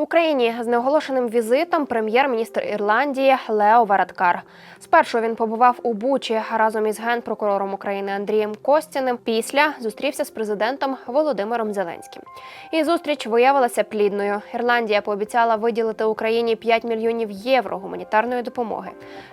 В Україні з неоголошеним візитом прем'єр-міністр Ірландії Лео Варадкар. Спершу він побував у Бучі разом із генпрокурором України Андрієм Костяним. Після зустрівся з президентом Володимиром Зеленським. І зустріч виявилася плідною. Ірландія пообіцяла виділити Україні 5 мільйонів євро гуманітарної допомоги,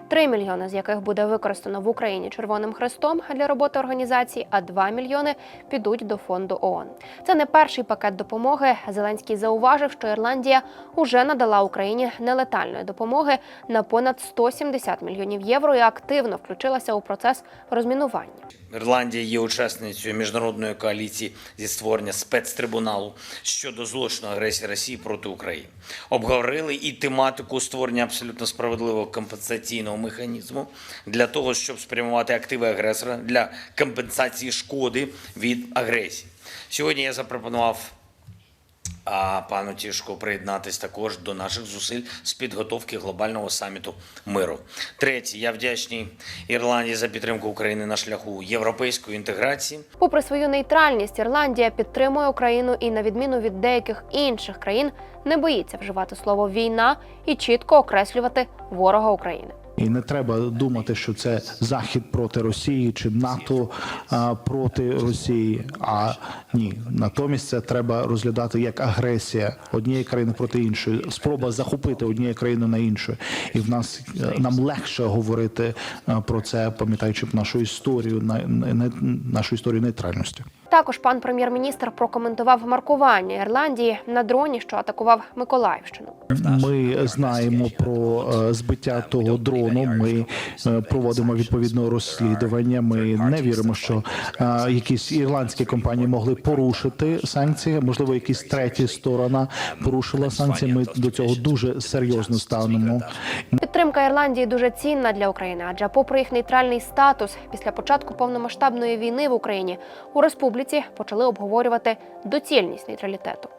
3 мільйони з яких буде використано в Україні Червоним Хрестом для роботи організації, а 2 мільйони підуть до фонду ООН. Це не перший пакет допомоги. Зеленський зауважив, що Ірландія уже надала Україні нелетальної допомоги на понад 170 мільйонів євро і активно включилася у процес розмінування. Ірландія є учасницею міжнародної коаліції зі створення спецтрибуналу щодо злочину агресії Росії проти України. Обговорили і тематику створення абсолютно справедливого компенсаційного механізму для того, щоб спрямувати активи агресора для компенсації шкоди від агресії. Сьогодні я запропонував а пану Тішко приєднатись також до наших зусиль з підготовки глобального саміту миру. Третє, я вдячний Ірландії за підтримку України на шляху європейської інтеграції. Попри свою нейтральність, Ірландія підтримує Україну і, на відміну від деяких інших країн, не боїться вживати слово війна і чітко окреслювати ворога України. І не треба думати, що це захід проти Росії чи НАТО а, проти Росії. А ні, натомість це треба розглядати як агресія однієї країни проти іншої, спроба захопити однієї країни на іншу. І в нас е, нам легше говорити е, про це, пам'ятаючи нашу історію, на- на- нашу історію нейтральності. Також пан прем'єр-міністр прокоментував маркування Ірландії на дроні, що атакував Миколаївщину. Ми знаємо про е, збиття того дрону. Ми е, проводимо відповідне розслідування. Ми не віримо, що е, якісь ірландські компанії могли порушити санкції. Можливо, якась третя сторона порушила санкції. Ми до цього дуже серйозно ставимо. Підтримка Ірландії дуже цінна для України, адже, попри їх нейтральний статус, після початку повномасштабної війни в Україні у республіці почали обговорювати доцільність нейтралітету.